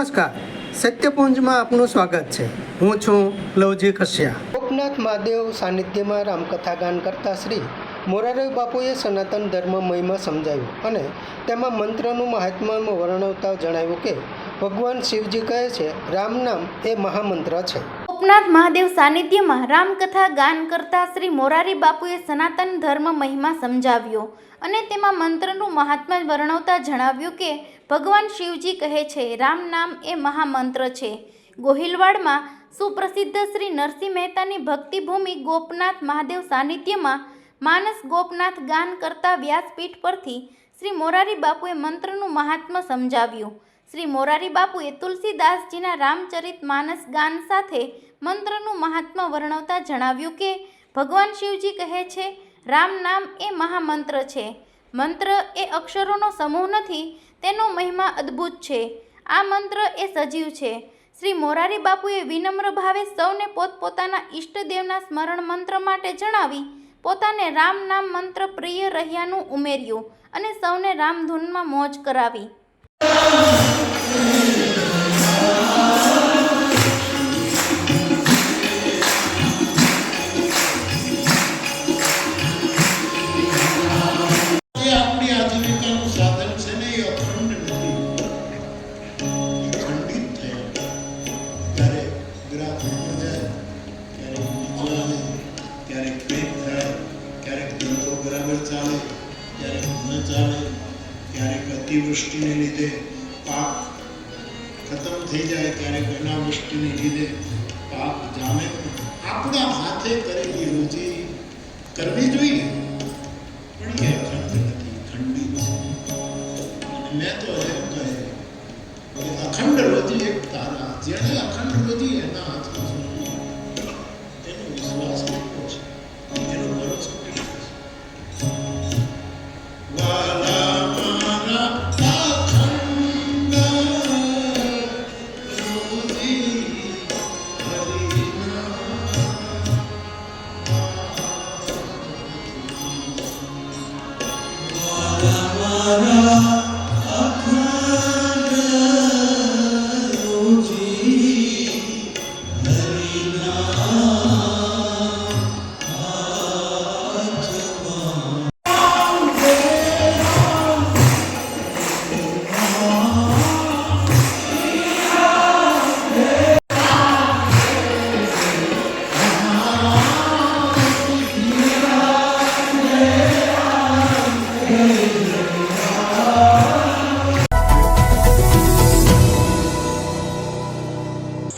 નમસ્કાર. સત્યપુંજમાં આપનું સ્વાગત છે. હું છું લવજી કશ્યા. લોકનાથ મહાદેવ સાનિધ્યમાં રામકથા ગાન કરતા શ્રી મોરારી બાપુએ સનાતન ધર્મ મહિમા સમજાવ્યું અને તેમાં મંત્રનું મહાત્મ્ય વર્ણવતા જણાવ્યું કે, ભગવાન શિવજી કહે છે, રામ નામ એ મહામંત્ર છે. ગોપનાથ મહાદેવ સાનિધ્યમાં રામકથા ગાન કરતા શ્રી મોરારી બાપુએ સનાતન ધર્મ મહિમા સમજાવ્યો અને તેમાં મંત્રનું મહાત્મ્ય વર્ણવતા જણાવ્યું કે, ભગવાન શિવજી કહે છે, રામ નામ એ મહામંત્ર છે. ગોહિલવાડમાં સુપ્રસિદ્ધ શ્રી નરસિંહ મહેતાની ભક્તિભૂમિ ગોપનાથ મહાદેવ સાનિધ્યમાં માનસ ગોપનાથ ગાન કરતા વ્યાસપીઠ પરથી શ્રી મોરારી બાપુએ મંત્રનું મહાત્મ્ય સમજાવ્યું. શ્રી મોરારી બાપુએ તુલસીદાસજીના રામચરિત માનસ ગાન સાથે મંત્રનું મહાત્મા વર્ણવતા જણાવ્યું કે, ભગવાન શિવજી કહે છે, રામ નામ એ મહામંત્ર છે. મંત્ર એ અક્ષરોનો સમૂહ નથી, તેનો મહિમા અદ્ભુત છે. આ મંત્ર એ સજીવ છે. શ્રી મોરારી બાપુએ વિનમ્ર ભાવે સૌને પોતપોતાના ઈષ્ટદેવના સ્મરણ મંત્ર માટે જણાવી, પોતાને રામ નામ મંત્ર પ્રિય રહ્યાનું ઉમેર્યું અને સૌને રામધૂનમાં મોજ કરાવી. સાધન છે ને એ અખંડ નથી એ ખંડિત થયા ક્યારેક ગ્રાફ ઉપર જાય ક્યારેક નીચો આવે ક્યારેક કંઈક થાય ક્યારેક ધંધો બરાબર ચાલે ક્યારેક ન ચાલે ક્યારેક અતિવૃષ્ટિને લીધે પાક ખતમ થઈ જાય ક્યારેક અનાવૃષ્ટિને લીધે પાક જામે આપણા હાથે કરેલી રોજી કરવી જોઈએ અખંડ રોજી એક તારા જેને અખંડ રોજી એના હાથમાં